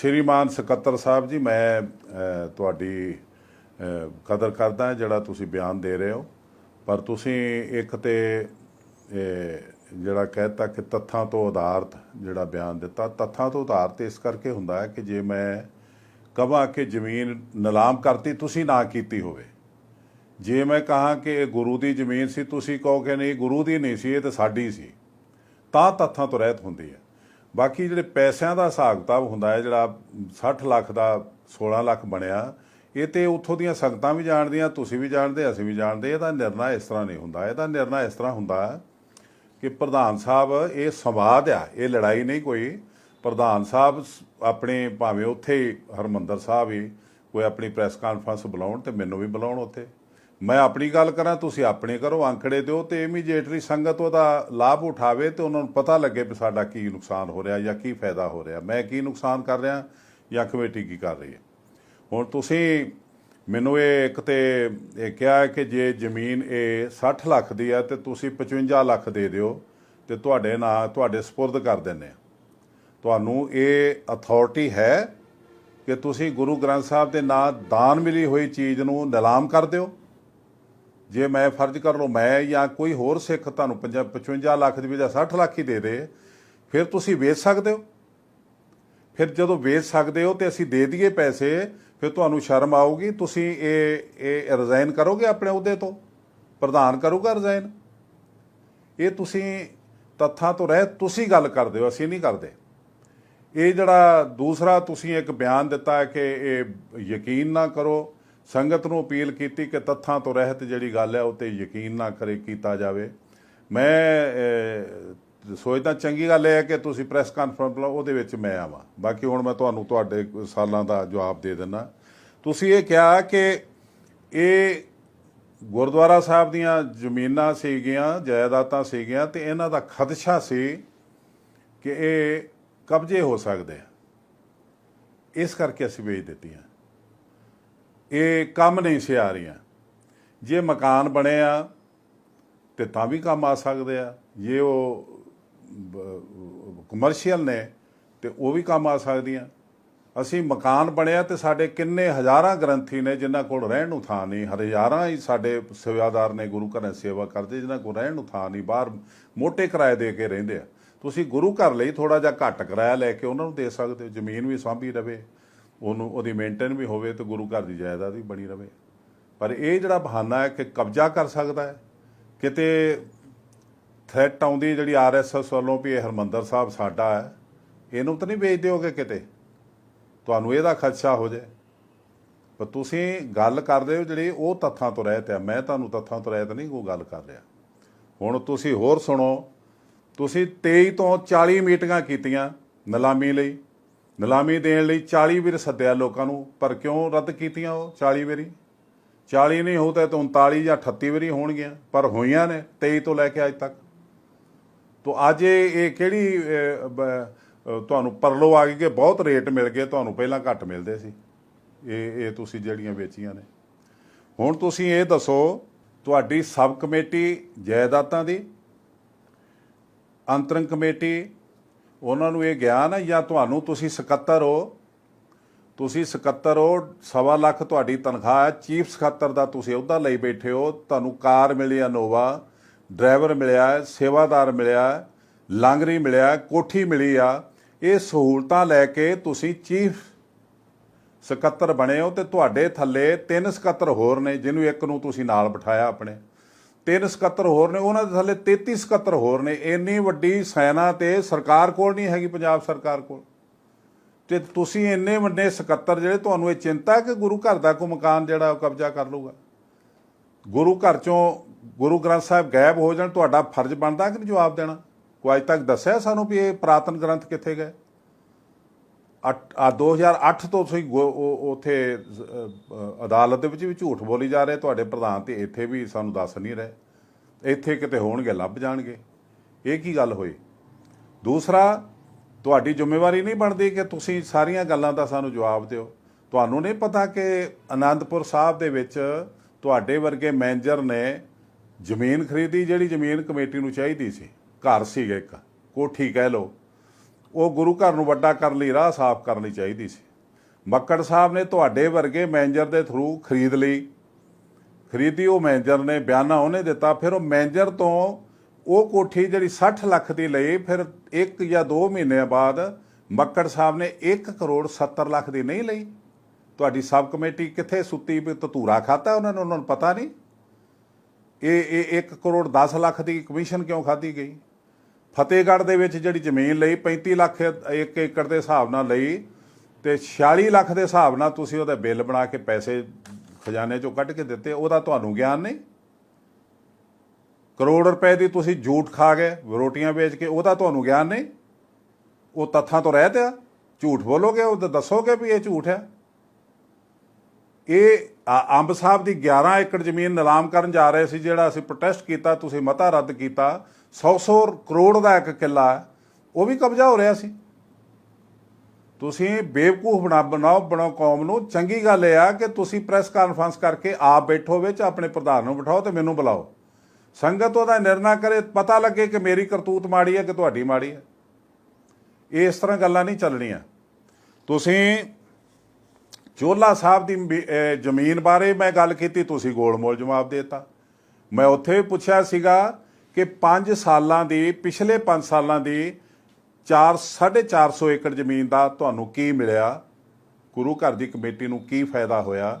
ਸ਼੍ਰੀਮਾਨ ਸਕੱਤਰ ਸਾਹਿਬ ਜੀ, ਮੈਂ ਤੁਹਾਡੀ ਕਦਰ ਕਰਦਾ ਜਿਹੜਾ ਤੁਸੀਂ ਬਿਆਨ ਦੇ ਰਹੇ ਹੋ। ਪਰ ਤੁਸੀਂ ਇੱਕ ਤੇ ਇਹ ਜਿਹੜਾ ਕਹਿਤਾ ਕਿ ਤੱਥਾਂ ਤੋਂ ਆਧਾਰਤ ਜਿਹੜਾ ਬਿਆਨ ਦਿੱਤਾ, ਤੱਥਾਂ ਤੋਂ ਆਧਾਰਤ ਇਸ ਕਰਕੇ ਹੁੰਦਾ ਹੈ ਕਿ ਜੇ ਮੈਂ ਕਹਾਂ ਕਿ ਜ਼ਮੀਨ ਨਿਲਾਮ ਕਰਤੀ, ਤੁਸੀਂ ਨਾ ਕੀਤੀ ਹੋਵੇ। ਜੇ ਮੈਂ ਕਹਾਂ ਕਿ ਇਹ ਗੁਰੂ ਦੀ ਜ਼ਮੀਨ ਸੀ, ਤੁਸੀਂ ਕਹੋ ਕਿ ਨਹੀਂ, ਗੁਰੂ ਦੀ ਨਹੀਂ ਸੀ, ਇਹ ਤਾਂ ਸਾਡੀ ਸੀ। ਤਾਂ ਤੱਥਾਂ ਤੋਂ ਰਹਿਤ ਹੁੰਦੀ ਹੈ। ਬਾਕੀ ਜਿਹੜੇ ਪੈਸਿਆਂ ਦਾ ਹਿਸਾਬ ਕਿਤਾਬ ਹੁੰਦਾ ਹੈ, ਜਿਹੜਾ 60 ਲੱਖ ਦਾ 16 ਲੱਖ ਬਣਿਆ, ਇਹ ਤੇ ਉੱਥੋਂ ਦੀਆਂ ਸੰਗਤਾਂ ਵੀ ਜਾਣਦੀਆਂ, ਤੁਸੀਂ ਵੀ ਜਾਣਦੇ, ਅਸੀਂ ਵੀ ਜਾਣਦੇ, ਇਹਦਾ ਨਿਰਣਾ ਇਸ ਤਰ੍ਹਾਂ ਨਹੀਂ ਹੁੰਦਾ। ਇਹਦਾ ਨਿਰਣਾ ਇਸ ਤਰ੍ਹਾਂ ਹੁੰਦਾ ਕਿ ਪ੍ਰਧਾਨ ਸਾਹਿਬ, ਇਹ ਸੰਵਾਦ ਆ, ਇਹ ਲੜਾਈ ਨਹੀਂ ਕੋਈ। ਪ੍ਰਧਾਨ ਸਾਹਿਬ ਸ- ਆਪਣੇ ਭਾਵੇਂ ਉੱਥੇ ਹੀ ਹਰਮੰਦਰ ਸਾਹਿਬ ਹੀ ਕੋਈ ਆਪਣੀ ਪ੍ਰੈਸ ਕਾਨਫਰੰਸ ਬੁਲਾਉਣ ਤੇ ਮੈਨੂੰ ਵੀ ਬੁਲਾਉਣ ਉੱਥੇ। ਮੈਂ ਆਪਣੀ ਗੱਲ ਕਰਾਂ, ਤੁਸੀਂ ਆਪਣੇ ਕਰੋ ਅੰਕੜੇ ਦਿਓ ਤੇ ਇਮੀਡੀਏਟਲੀ ਸੰਗਤ ਉਹਦਾ ਲਾਭ ਉਠਾਵੇ ਤੇ ਉਹਨਾਂ ਨੂੰ ਪਤਾ ਲੱਗੇ ਵੀ ਸਾਡਾ ਕੀ ਨੁਕਸਾਨ ਹੋ ਰਿਹਾ ਜਾਂ ਕੀ ਫਾਇਦਾ ਹੋ ਰਿਹਾ। ਮੈਂ ਕੀ ਨੁਕਸਾਨ ਕਰ ਰਿਹਾ ਜਾਂ ਕਮੇਟੀ ਕੀ ਕਰ ਰਹੀ ਹੈ? ਹੁਣ ਤੁਸੀਂ ਮੈਨੂੰ ਇਹ ਇੱਕ ਤੇ ਇਹ ਕਿਹਾ ਕਿ ਜੇ ਜ਼ਮੀਨ ਇਹ 60 ਲੱਖ ਦੀ ਹੈ ਤੇ ਤੁਸੀਂ 55 ਲੱਖ ਦੇ ਦਿਓ ਤੇ ਤੁਹਾਡੇ ਨਾਂ, ਤੁਹਾਡੇ ਸਪੁਰਦ ਕਰ ਦਿੰਨੇ ਆ ਤੁਹਾਨੂੰ ਇਹ ਅਥਾਰਟੀ ਹੈ ਕਿ ਤੁਸੀਂ ਗੁਰੂ ਗ੍ਰੰਥ ਸਾਹਿਬ ਦੇ ਨਾਂ ਦਾਨ ਮਿਲੀ ਹੋਈ ਚੀਜ਼ ਨੂੰ ਨਿਲਾਮ ਕਰ ਦਿਓ। ਜੇ ਮੈਂ ਫਰਜ਼ ਕਰ ਲਓ ਮੈਂ ਜਾਂ ਕੋਈ ਹੋਰ ਸਿੱਖ ਤੁਹਾਨੂੰ 55 ਲੱਖ ਦੀ ਬਜਾਏ 60 ਲੱਖ ਹੀ ਦੇ ਦੇ, ਫਿਰ ਤੁਸੀਂ ਵੇਚ ਸਕਦੇ ਹੋ। ਫਿਰ ਜਦੋਂ ਵੇਚ ਸਕਦੇ ਹੋ ਤੇ ਅਸੀਂ ਦੇ ਦਈਏ ਪੈਸੇ, ਫਿਰ ਤੁਹਾਨੂੰ ਸ਼ਰਮ ਆਊਗੀ। ਤੁਸੀਂ ਇਹ ਇਹ ਰਿਜ਼ਾਈਨ ਕਰੋਗੇ ਆਪਣੇ ਅਹੁਦੇ ਤੋਂ? ਪ੍ਰਧਾਨ ਕਰੂਗਾ ਰਿਜ਼ਾਈਨ ਇਹ ਤੁਸੀਂ ਤੱਥਾਂ ਤੋਂ ਰਹਿ ਤੁਸੀਂ ਗੱਲ ਕਰਦੇ ਹੋ, ਅਸੀਂ ਨਹੀਂ ਕਰਦੇ। ਇਹ ਜਿਹੜਾ ਦੂਸਰਾ ਤੁਸੀਂ ਇੱਕ ਬਿਆਨ ਦਿੱਤਾ ਕਿ ਇਹ ਯਕੀਨ ਨਾ ਕਰੋ ਸੰਗਤ ਨੂੰ ਅਪੀਲ ਕੀਤੀ ਕਿ ਤੱਥਾਂ ਤੋਂ ਰਹਿਤ ਜਿਹੜੀ ਗੱਲ ਹੈ ਉਹ ਤੇ ਯਕੀਨ ਨਾ ਕਰੇ, ਕੀਤਾ ਜਾਵੇ। ਮੈਂ ਸੋਚਦਾ ਚੰਗੀ ਗੱਲ ਇਹ ਹੈ ਕਿ ਤੁਸੀਂ ਪ੍ਰੈਸ ਕਾਨਫਰੰਸ ਬੁਲਾਓ, ਉਹਦੇ ਵਿੱਚ ਮੈਂ ਆਵਾਂ। ਬਾਕੀ ਹੁਣ ਮੈਂ ਤੁਹਾਨੂੰ ਤੁਹਾਡੇ ਸਾਲਾਂ ਦਾ ਜਵਾਬ ਦੇ ਦਿੰਦਾ। ਤੁਸੀਂ ਇਹ ਕਿਹਾ ਕਿ ਇਹ ਗੁਰਦੁਆਰਾ ਸਾਹਿਬ ਦੀਆਂ ਜ਼ਮੀਨਾਂ ਸੀਗੀਆਂ, ਜਾਇਦਾਦਾਂ ਸੀਗੀਆਂ ਤੇ ਇਹਨਾਂ ਦਾ ਖਦਸ਼ਾ ਸੀ ਕਿ ਇਹ ਕਬਜ਼ੇ ਹੋ ਸਕਦੇ ਆ। ਇਸ ਕਰਕੇ ਅਸੀਂ ਵੇਚ ਦਿੱਤੀਆਂ। ਇਹ ਕੰਮ ਨਹੀਂ ਸੀ ਆ ਰਹੀਆਂ। ਜੇ ਮਕਾਨ ਬਣੇ ਆ, ਤੇ ਤਾਂ ਵੀ ਕੰਮ ਆ ਸਕਦੇ ਆ। ਜੇ ਉਹ ਕਮਰਸ਼ੀਅਲ ਨੇ, ਤੇ ਉਹ ਵੀ ਕੰਮ ਆ ਸਕਦੀਆਂ। ਅਸੀਂ ਮਕਾਨ ਬਣਿਆ ਤੇ ਸਾਡੇ ਕਿੰਨੇ ਹਜ਼ਾਰਾਂ ਗ੍ਰੰਥੀ ਨੇ ਜਿਨ੍ਹਾਂ ਕੋਲ ਰਹਿਣ ਨੂੰ ਥਾਂ ਨਹੀਂ। ਹਜ਼ਾਰਾਂ ਹੀ ਸਾਡੇ ਸੇਵਾਦਾਰ ਨੇ ਗੁਰੂ ਘਰਾਂ ਸੇਵਾ ਕਰਦੇ, ਜਿਨ੍ਹਾਂ ਕੋਲ ਰਹਿਣ ਨੂੰ ਥਾਂ ਨਹੀਂ। ਬਾਹਰ ਮੋٹے ਕਿਰਾਏ ਦੇ ਕੇ ਰਹਿੰਦੇ ਆ। ਤੁਸੀਂ ਗੁਰੂ ਘਰ ਲਈ ਥੋੜਾ ਜਿਹਾ ਘੱਟ ਕਿਰਾਇਆ ਲੈ ਕੇ ਉਹਨਾਂ ਨੂੰ ਦੇ ਸਕਦੇ ਹੋ। ਜ਼ਮੀਨ ਵੀ ਸਾਂਭੀ ਰਵੇ। ਉਹਨੂੰ ਉਹਦੀ ਮੇਨਟੇਨ ਵੀ ਹੋਵੇ ਤੇ ਗੁਰੂ ਘਰ ਦੀ ਜਾਇਦਾਦ ਵੀ ਬਣੀ ਰਵੇ। ਪਰ ਇਹ ਜਿਹੜਾ ਬਹਾਨਾ ਹੈ ਕਿ ਕਬਜ਼ਾ ਕਰ ਸਕਦਾ ਹੈ, ਕਿਤੇ ਥ੍ਰੈਟ ਆਉਂਦੀ ਜਿਹੜੀ ਆਰਐਸਐਸ ਵੱਲੋਂ ਵੀ ਇਹ ਹਰਮੰਦਰ ਸਾਹਿਬ ਸਾਡਾ ਹੈ, ਇਹਨੂੰ ਤਾਂ ਨਹੀਂ ਵੇਚ ਦਿਓਗੇ ਕਿਤੇ? ਤੁਹਾਨੂੰ ਇਹਦਾ ਖਦਸ਼ਾ ਹੋ ਜਾਏ। ਪਰ ਤੁਸੀਂ ਗੱਲ ਕਰਦੇ ਹੋ ਜਿਹੜੀ ਉਹ ਤੱਥਾਂ ਤੋਂ ਰਹਿਤ ਹੈ। ਮੈਂ ਤੁਹਾਨੂੰ ਤੱਥਾਂ ਤੋਂ ਰਹਿਤ ਨਹੀਂ, ਉਹ ਗੱਲ ਕਰ ਰਿਹਾ। ਹੁਣ ਤੁਸੀਂ ਹੋਰ ਸੁਣੋ, ਤੁਸੀਂ 23 ਤੋਂ 40 ਮੀਟਿੰਗਾਂ ਕੀਤੀਆਂ ਨਿਲਾਮੀ ਲਈ। ਨਿਲਾਮੀ ਦੇਣ ਲਈ 40 ਵੀਰ ਸੱਦਿਆ ਲੋਕਾਂ ਨੂੰ, ਪਰ ਕਿਉਂ ਰੱਦ ਕੀਤੀਆਂ ਉਹ 40 ਵਾਰੀ? 40 ਨਹੀਂ ਹੋ ਤਾਂ 39 ਜਾਂ 38 ਵਾਰੀ ਹੋਣਗੀਆਂ, ਪਰ ਹੋਈਆਂ ਨੇ 23 ਤੋਂ ਲੈ ਕੇ ਅੱਜ ਤੱਕ। ਤੋ ਅੱਜ ਇਹ ਕਿਹੜੀ ਤੁਹਾਨੂੰ ਪਰਲੋ ਆ ਗਈ ਕਿ ਬਹੁਤ ਰੇਟ ਮਿਲ ਗਏ, ਤੁਹਾਨੂੰ ਪਹਿਲਾਂ ਘੱਟ ਮਿਲਦੇ ਸੀ। ਇਹ ਇਹ ਤੁਸੀਂ ਜਿਹੜੀਆਂ ਵੇਚੀਆਂ ਨੇ। ਹੁਣ ਤੁਸੀਂ ਇਹ ਦੱਸੋ, ਤੁਹਾਡੀ ਸਬ ਕਮੇਟੀ ਜਾਇਦਾਦਾਂ ਦੀ ਅੰਤਰੰਗ ਕਮੇਟੀ ਉਹਨਾਂ ਨੂੰ ਇਹ ਗਿਆਨ ਹੈ ਜਾਂ ਤੁਹਾਨੂੰ ਤੁਸੀਂ ਸਕੱਤਰ ਹੋ, ਤੁਸੀਂ ਸਕੱਤਰ ਹੋ, ਸਵਾ ਲੱਖ ਤੁਹਾਡੀ ਤਨਖਾਹ ਹੈ, ਚੀਫ ਸਕੱਤਰ ਦਾ ਤੁਸੀਂ ਅਹੁਦਾ ਲਈ ਬੈਠੇ ਹੋ, ਤੁਹਾਨੂੰ ਕਾਰ ਮਿਲੀ ਆ ਨੋਵਾ, ਡਰਾਈਵਰ ਮਿਲਿਆ ਸੇਵਾਦਾਰ ਮਿਲਿਆ ਲਾਂਗਰੀ ਮਿਲਿਆ ਕੋਠੀ ਮਿਲੀ ਆ, ਇਹ ਸਹੂਲਤਾਂ ਲੈ ਕੇ ਤੁਸੀਂ ਚੀਫ ਸਕੱਤਰ ਬਣੇ ਹੋ ਤੇ ਤੁਹਾਡੇ ਥੱਲੇ ਤਿੰਨ ਸਕੱਤਰ ਹੋਰ ਨੇ, ਜਿਹਨੂੰ ਇੱਕ ਨੂੰ ਤੁਸੀਂ ਨਾਲ ਬਿਠਾਇਆ ਆਪਣੇ। ਤਿੰਨ ਸਕੱਤਰ ਹੋਰ ਨੇ, ਉਹਨਾਂ ਦੇ ਥੱਲੇ 33 ਸਕੱਤਰ ਹੋਰ ਨੇ। ਇੰਨੀ ਵੱਡੀ ਸੈਨਾ ਤੇ ਸਰਕਾਰ ਕੋਲ ਨਹੀਂ ਹੈਗੀ, ਪੰਜਾਬ ਸਰਕਾਰ ਕੋਲ। ਤੇ ਤੁਸੀਂ ਇੰਨੇ ਵੱਡੇ ਸਕੱਤਰ ਜਿਹੜੇ, ਤੁਹਾਨੂੰ ਇਹ ਚਿੰਤਾ ਕਿ ਗੁਰੂ ਘਰ ਦਾ ਕੋ ਮਕਾਨ ਜਿਹੜਾ, ਉਹ ਕਬਜ਼ਾ ਕਰ ਲੂਗਾ ਗੁਰੂ ਘਰ ਚੋਂ ਗੁਰੂ ਗ੍ਰੰਥ ਸਾਹਿਬ ਗਾਇਬ ਹੋ ਜਾਣ, ਤੁਹਾਡਾ ਫਰਜ਼ ਬਣਦਾ ਕਿ ਨਹੀਂ ਜਵਾਬ ਦੇਣਾ? ਕੋਈ ਅੱਜ ਤੱਕ ਦੱਸਿਆ ਸਾਨੂੰ ਵੀ ਇਹ ਪ੍ਰਾਤਨ ਗ੍ਰੰਥ ਕਿੱਥੇ ਗਏ? ਆ 2008 ਤੋਂ ਤੁਸੀਂ ਗੋ- ਉੱਥੇ ਅਦਾਲਤ ਦੇ ਵਿੱਚ ਵੀ ਝੂਠ ਬੋਲੀ ਜਾ ਰਹੇ ਤੁਹਾਡੇ ਪ੍ਰਧਾਨ ਤੇ ਇੱਥੇ ਵੀ ਸਾਨੂੰ ਦੱਸ ਨਹੀਂ ਰਹੇ। ਇੱਥੇ ਕਿਤੇ ਹੋਣਗੇ, ਲੱਭ ਜਾਣਗੇ। ਇਹ ਕੀ ਗੱਲ ਹੋਈ? ਦੂਸਰਾ, ਤੁਹਾਡੀ ਜ਼ਿੰਮੇਵਾਰੀ ਨਹੀਂ ਬਣਦੀ ਕਿ ਤੁਸੀਂ ਸਾਰੀਆਂ ਗੱਲਾਂ ਦਾ ਸਾਨੂੰ ਜਵਾਬ ਦਿਓ। ਤੁਹਾਨੂੰ ਨਹੀਂ ਪਤਾ ਕਿ ਆਨੰਦਪੁਰ ਸਾਹਿਬ ਦੇ ਵਿੱਚ ਤੁਹਾਡੇ ਵਰਗੇ ਮੈਨੇਜਰ ਨੇ ਜ਼ਮੀਨ ਖਰੀਦੀ, ਜਿਹੜੀ ਜ਼ਮੀਨ ਕਮੇਟੀ ਨੂੰ ਚਾਹੀਦੀ ਸੀ। ਘਰ ਸੀਗਾ ਇੱਕ। ਕੋਠੀ ਕਹਿ ਲਓ। ਉਹ ਗੁਰੂ ਘਰ ਨੂੰ ਵੱਡਾ ਕਰਨ ਲਈ ਰਾਹ ਸਾਫ਼ ਕਰਨੀ ਚਾਹੀਦੀ ਸੀ। ਮੱਕੜ ਸਾਹਿਬ ਨੇ ਤੁਹਾਡੇ ਵਰਗੇ ਮੈਨੇਜਰ ਦੇ ਥਰੂ ਖਰੀਦ ਲਈ। ਖਰੀਦੀ ਉਹ ਮੈਨੇਜਰ ਨੇ, ਬਿਆਨਾ ਉਹਨੇ ਦਿੱਤਾ, ਫਿਰ ਉਹ ਮੈਨੇਜਰ ਤੋਂ ਉਹ ਕੋਠੀ ਜਿਹੜੀ 60 ਲੱਖ ਦੀ ਲਈ, ਫਿਰ ਇੱਕ ਜਾਂ 2 ਮਹੀਨਿਆਂ ਬਾਅਦ ਮੱਕੜ ਸਾਹਿਬ ਨੇ 1 ਕਰੋੜ 70 ਲੱਖ ਦੀ ਨਹੀਂ ਲਈ। ਤੁਹਾਡੀ ਸਬ ਕਮੇਟੀ ਕਿੱਥੇ ਸੁੱਤੀ ਵੀ ਧਤੂਰਾ ਖਾਤਾ ਉਹਨਾਂ ਨੂੰ ਉਹਨਾਂ ਨੂੰ ਪਤਾ ਨਹੀਂ। ਇਹ ਇਹ 1 ਕਰੋੜ 10 ਲੱਖ ਦੀ ਕਮਿਸ਼ਨ ਕਿਉਂ ਖਾਧੀ ਗਈ? ਫਤਿਹਗੜ੍ਹ ਦੇ ਵਿੱਚ ਜਿਹੜੀ ਜ਼ਮੀਨ ਲਈ 35 ਲੱਖ ਇੱਕ ਏਕੜ ਦੇ ਹਿਸਾਬ ਨਾਲ ਲਈ ਤੇ 46 ਲੱਖ ਦੇ ਹਿਸਾਬ ਨਾਲ ਤੁਸੀਂ ਉਹਦਾ ਬਿੱਲ ਬਣਾ ਕੇ ਪੈਸੇ ਖਜ਼ਾਨੇ ਚੋਂ ਕੱਢ ਕੇ ਦਿੱਤੇ, ਉਹਦਾ ਤੁਹਾਨੂੰ ਗਿਆਨ ਨਹੀਂ। ਕਰੋੜ ਰੁਪਏ ਦੀ ਤੁਸੀਂ ਝੂਠ ਖਾ ਗਏ, ਰੋਟੀਆਂ ਵੇਚ ਕੇ, ਉਹਦਾ ਤੁਹਾਨੂੰ ਗਿਆਨ ਨਹੀਂ। ਉਹ ਤੱਥਾਂ ਤੋਂ ਰਹਿਤ ਆ, ਝੂਠ ਬੋਲੋਗੇ, ਉਹ ਤਾਂ ਦੱਸੋਗੇ ਵੀ ਇਹ ਝੂਠ ਹੈ। ਇਹ ਅੰਬ ਸਾਹਿਬ ਦੀ 11 ਏਕੜ ਜ਼ਮੀਨ ਨਿਲਾਮ ਕਰਨ ਜਾ ਰਹੇ ਸੀ, ਜਿਹੜਾ ਅਸੀਂ ਪ੍ਰੋਟੈਸਟ ਕੀਤਾ, ਤੁਸੀਂ ਮਤਾ ਰੱਦ ਕੀਤਾ। 100-100 ਕਰੋੜ ਦਾ ਇੱਕ ਕਿੱਲਾ ਉਹ ਵੀ ਕਬਜ਼ਾ ਹੋ ਰਿਹਾ ਸੀ। ਤੁਸੀਂ ਬੇਵਕੂਫ ਬਣਾ, ਬਣਾਓ ਬਣਾਓ ਕੌਮ ਨੂੰ। ਚੰਗੀ ਗੱਲ ਇਹ ਆ ਕਿ ਤੁਸੀਂ ਪ੍ਰੈਸ ਕਾਨਫਰੰਸ ਕਰਕੇ ਆਪ ਬੈਠੋ ਵਿੱਚ, ਆਪਣੇ ਪ੍ਰਧਾਨ ਨੂੰ ਬਿਠਾਓ ਤੇ ਮੈਨੂੰ ਬੁਲਾਓ। ਸੰਗਤ ਉਹਦਾ ਨਿਰਣਾ ਕਰੇ, ਪਤਾ ਲੱਗੇ ਕਿ ਮੇਰੀ ਕਰਤੂਤ ਮਾੜੀ ਹੈ ਕਿ ਤੁਹਾਡੀ ਮਾੜੀ ਹੈ। ਇਹ ਇਸ ਤਰ੍ਹਾਂ ਗੱਲਾਂ ਨਹੀਂ ਚੱਲਣੀਆਂ। ਤੁਸੀਂ ਚੋਲਾ ਸਾਹਿਬ ਦੀ ਜ਼ਮੀਨ ਬਾਰੇ ਮੈਂ ਗੱਲ ਕੀਤੀ, ਤੁਸੀਂ ਗੋਲ ਮੋਲ ਜਵਾਬ ਦੇਤਾ। ਮੈਂ ਉੱਥੇ ਵੀ ਪੁੱਛਿਆ ਸੀਗਾ ਕਿ 5 ਸਾਲਾਂ ਦੀ, ਪਿਛਲੇ 5 ਸਾਲਾਂ ਦੀ 4 450 ਏਕੜ ਜ਼ਮੀਨ ਦਾ ਤੁਹਾਨੂੰ ਕੀ ਮਿਲਿਆ? ਗੁਰੂ ਘਰ ਦੀ ਕਮੇਟੀ ਨੂੰ ਕੀ ਫਾਇਦਾ ਹੋਇਆ?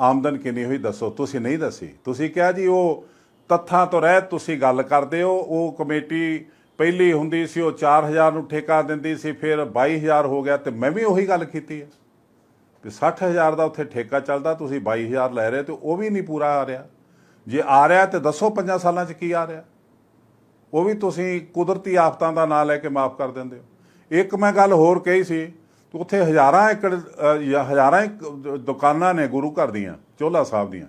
ਆਮਦਨ ਕਿੰਨੀ ਹੋਈ ਦੱਸੋ? ਤੁਸੀਂ ਨਹੀਂ ਦੱਸੀ। ਤੁਸੀਂ ਕਿਹਾ ਜੀ ਉਹ ਤੱਥਾਂ ਤੋਂ ਰਹਿਤ ਤੁਸੀਂ ਗੱਲ ਕਰਦੇ ਹੋ, ਉਹ ਕਮੇਟੀ ਪਹਿਲੀ ਹੁੰਦੀ ਸੀ, ਉਹ 4000 ਨੂੰ ਠੇਕਾ ਦਿੰਦੀ ਸੀ, ਫਿਰ 22000 ਹੋ ਗਿਆ ਤੇ ਮੈਂ ਵੀ ਉਹੀ ਗੱਲ ਕੀਤੀ ਹੈ। ਤੇ 60000 ਦਾ ਉੱਥੇ ਠੇਕਾ ਚੱਲਦਾ, ਤੁਸੀਂ 22000 ਲੈ ਰਹੇ ਤੇ ਉਹ ਵੀ ਨਹੀਂ ਪੂਰਾ ਆ ਰਿਹਾ। ਜੇ ਆ ਰਿਹਾ ਤੇ ਦੱਸੋ ਪੰਜਾਂ ਸਾਲਾਂ 'ਚ ਕੀ ਆ ਰਿਹਾ। ਉਹ ਵੀ ਤੁਸੀਂ ਕੁਦਰਤੀ ਆਫਤਾਂ ਦਾ ਨਾਂ ਲੈ ਕੇ ਮਾਫ ਕਰ ਦਿੰਦੇ ਹੋ। ਇੱਕ ਮੈਂ ਗੱਲ ਹੋਰ ਕਹੀ ਸੀ ਉੱਥੇ ਹਜ਼ਾਰਾਂ ਏਕੜ ਹਜ਼ਾਰਾਂ ਦੁਕਾਨਾਂ ਨੇ ਗੁਰੂ ਘਰ ਦੀਆਂ ਚੋਲਾ ਸਾਹਿਬ ਦੀਆਂ।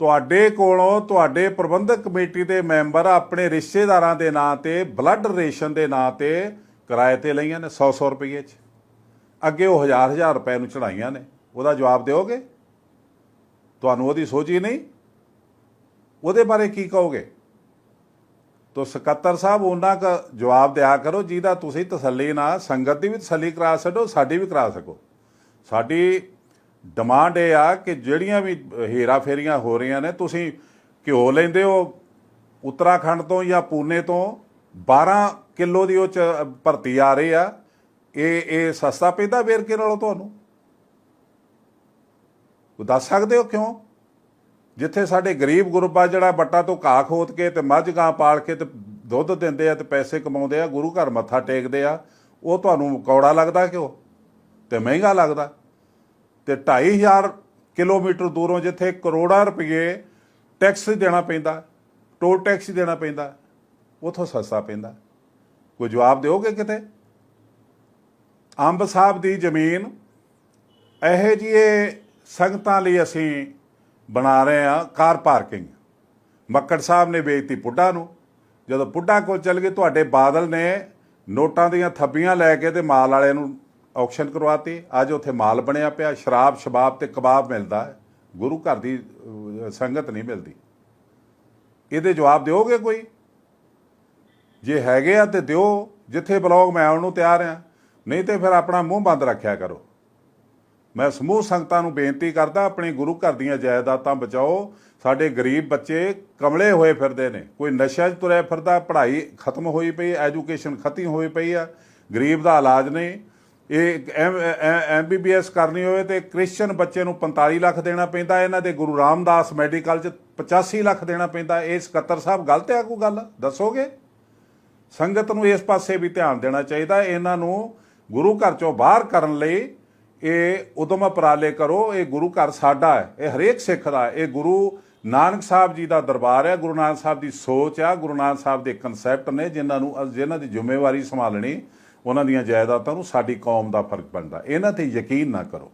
ਤੁਹਾਡੇ ਕੋਲੋਂ ਤੁਹਾਡੇ ਪ੍ਰਬੰਧਕ ਕਮੇਟੀ ਦੇ ਮੈਂਬਰ ਆਪਣੇ ਰਿਸ਼ਤੇਦਾਰਾਂ ਦੇ ਨਾਂ ਤੇ, ਬਲੱਡ ਰੇਸ਼ਨ ਦੇ ਨਾਂ ਤੇ ਕਿਰਾਏ ਤੇ ਲਈਆਂ ਨੇ 100-100 ਰੁਪਏ 'ਚ। ਅੱਗੇ ਉਹ ਹਜ਼ਾਰ ਹਜ਼ਾਰ ਰੁਪਏ ਨੂੰ ਚੜਾਈਆਂ ਨੇ। ਉਹਦਾ ਜਵਾਬ ਦਿਓਗੇ? ਤੁਹਾਨੂੰ ਉਹਦੀ ਸੋਚ ਹੀ ਨਹੀਂ? ਉਹਦੇ ਬਾਰੇ ਕੀ ਕਹੋਗੇ? ਤੋ ਸਕੱਤਰ ਸਾਹਿਬ, ਉਹਨਾਂ ਦਾ ਜਵਾਬ ਦਿਆ ਕਰੋ, ਜਿਹਦਾ ਤੁਸੀਂ ਤਸੱਲੀ ਨਾਲ ਸੰਗਤ ਦੀ ਵੀ ਤਸੱਲੀ ਕਰਾ ਸਕੋ ਸਾਡੀ ਵੀ ਕਰਾ ਸਕੋ। ਸਾਡੀ ਡਿਮਾਂਡ ਇਹ ਆ ਕਿ ਜਿਹੜੀਆਂ ਵੀ ਹੇਰਾ ਫੇਰੀਆਂ ਹੋ ਰਹੀਆਂ ਨੇ, ਤੁਸੀਂ ਘਿਓ ਲੈਂਦੇ ਹੋ ਉੱਤਰਾਖੰਡ ਤੋਂ ਜਾਂ ਪੂਨੇ ਤੋਂ 12 ਕਿਲੋ ਦੀ ਉਹ ਚ ਭਰਤੀ ਆ ਰਹੀ ਆ। ਇਹ ਇਹ ਸਸਤਾ ਪੈਂਦਾ ਵੇਰਕੇ ਨਾਲੋਂ ਤੁਹਾਨੂੰ? ਉਹ ਦੱਸ ਸਕਦੇ ਹੋ ਕਿਉਂ? ਜਿੱਥੇ ਸਾਡੇ ਗਰੀਬ ਗੁਰਬਾ ਜਿਹੜਾ ਬੱਟਾ ਤੋਂ ਘਾਹ ਖੋਦ ਕੇ ਤੇ ਮੱਝ ਗਾਂ ਪਾਲ ਕੇ ਤੇ ਦੁੱਧ ਦਿੰਦੇ ਆ ਤੇ ਪੈਸੇ ਕਮਾਉਂਦੇ ਆ, ਗੁਰੂ ਘਰ ਮੱਥਾ ਟੇਕਦੇ ਆ, ਉਹ ਤੁਹਾਨੂੰ ਕੌੜਾ ਲੱਗਦਾ ਕਿਉਂ? ਤੇ ਮਹਿੰਗਾ ਲੱਗਦਾ। ਤੇ 2500 ਕਿਲੋਮੀਟਰ ਦੂਰੋਂ ਜਿੱਥੇ ਕਰੋੜਾਂ ਰੁਪਏ ਟੈਕਸ ਦੇਣਾ ਪੈਂਦਾ, ਟੋਲ ਟੈਕਸ ਦੇਣਾ ਪੈਂਦਾ, ਉਥੋਂ ਸਸਤਾ ਪੈਂਦਾ। ਕੋਈ ਜਵਾਬ ਦਿਓਗੇ ਕਿਤੇ? ਅੰਬ ਸਾਹਿਬ ਦੀ ਜ਼ਮੀਨ, ਇਹੋ ਜਿਹੇ ਸੰਗਤਾਂ ਲਈ ਅਸੀਂ ਬਣਾ ਰਹੇ ਆ ਕਾਰ ਪਾਰਕਿੰਗ। ਮੱਕੜ ਸਾਹਿਬ ਨੇ ਵੇਚਤੀ ਪੁੱਡਾ ਨੂੰ। ਜਦੋਂ ਪੁੱਡਾ ਕੋਲ ਚੱਲ ਗਏ, ਤੁਹਾਡੇ ਬਾਦਲ ਨੇ ਨੋਟਾਂ ਦੀਆਂ ਥੱਬੀਆਂ ਲੈ ਕੇ ਤੇ ਮਾਲ ਵਾਲਿਆਂ ਨੂੰ ਆਕਸ਼ਨ ਕਰਵਾਤੀ। ਅੱਜ ਉੱਥੇ ਮਾਲ ਬਣਿਆ ਪਿਆ, ਸ਼ਰਾਬ, ਸ਼ਬਾਬ ਤੇ ਕਬਾਬ ਮਿਲਦਾ ਹੈ। ਗੁਰੂ ਘਰ ਦੀ ਸੰਗਤ ਨਹੀਂ ਮਿਲਦੀ। ਇਹਦੇ ਜਵਾਬ ਦਿਓਗੇ ਕੋਈ? ਜੇ ਹੈਗੇ ਆ ਤੇ ਦਿਓ, ਜਿੱਥੇ ਬਲੌਗ ਮੈਂ ਆਉਣ ਨੂੰ ਤਿਆਰ ਆ ਨਹੀਂ ਤੇ ਫਿਰ ਆਪਣਾ ਮੂੰਹ ਬੰਦ ਰੱਖਿਆ ਕਰੋ। ਮੈਂ ਸਮੂਹ ਸੰਗਤਾਂ ਨੂੰ ਬੇਨਤੀ ਕਰਦਾ, ਆਪਣੇ ਗੁਰੂ ਘਰ ਦੀਆਂ ਜਾਇਦਾਦਾਂ ਬਚਾਓ। ਸਾਡੇ ਗਰੀਬ ਬੱਚੇ ਕਮਲੇ ਹੋਏ ਫਿਰਦੇ ਨੇ। ਕੋਈ ਨਸ਼ਾ 'ਚ ਤੁਰਿਆ ਫਿਰਦਾ, ਪੜ੍ਹਾਈ ਖਤਮ ਹੋਈ ਪਈ, ਐਜੂਕੇਸ਼ਨ ਖਤਮ ਹੋਈ ਪਈ ਆ। ਗਰੀਬ ਦਾ ਇਲਾਜ ਨਹੀਂ। ਇਹ ਐਮਬੀਬੀਐਸ ਕਰਨੀ ਹੋਵੇ ਤੇ ਕ੍ਰਿਸਚੀਅਨ ਬੱਚੇ ਨੂੰ 45 ਲੱਖ ਦੇਣਾ ਪੈਂਦਾ, ਇਹਨਾਂ ਦੇ ਗੁਰੂ ਰਾਮਦਾਸ ਮੈਡੀਕਲ 'ਚ 85 ਲੱਖ ਦੇਣਾ ਪੈਂਦਾ। ਇਹ ਸਕੱਤਰ ਸਾਹਿਬ ਗਲਤ ਹੈ ਕੋਈ ਗੱਲ? ਦੱਸੋਗੇ? ਸੰਗਤ ਨੂੰ ਇਸ ਪਾਸੇ ਵੀ ਧਿਆਨ ਦੇਣਾ ਚਾਹੀਦਾ। ਇਹਨਾਂ ਨੂੰ ਗੁਰੂ ਘਰ ਚੋਂ ਬਾਹਰ ਕਰਨ ਲਈ ਇਹ ਉਦਮ ਅਪਰਾਲੇ ਕਰੋ, ਇਹ ਗੁਰੂ ਘਰ ਸਾਡਾ ਹੈ, ਇਹ ਹਰੇਕ ਸਿੱਖ ਦਾ ਇਹ ਗੁਰੂ ਨਾਨਕ ਸਾਹਿਬ ਜੀ ਦਾ ਦਰਬਾਰ ਹੈ, ਗੁਰੂ ਨਾਨਕ ਸਾਹਿਬ ਦੀ ਸੋਚ ਆ, ਗੁਰੂ ਨਾਨਕ ਸਾਹਿਬ ਦੇ ਕਨਸੈਪਟ ਨੇ ਜਿਨ੍ਹਾਂ ਨੂੰ ਜਿਨ੍ਹਾਂ ਦੀ ਜ਼ਿੰਮੇਵਾਰੀ ਸੰਭਾਲਣੀ, ਉਹਨਾਂ ਦੀਆਂ ਜਾਇਦਾਦਾਂ ਨੂੰ ਸਾਡੀ ਕੌਮ ਦਾ ਫ਼ਰਕ ਪੈਂਦਾ ਇਹਨਾਂ ਤੇ ਯਕੀਨ ਨਾ ਕਰੋ।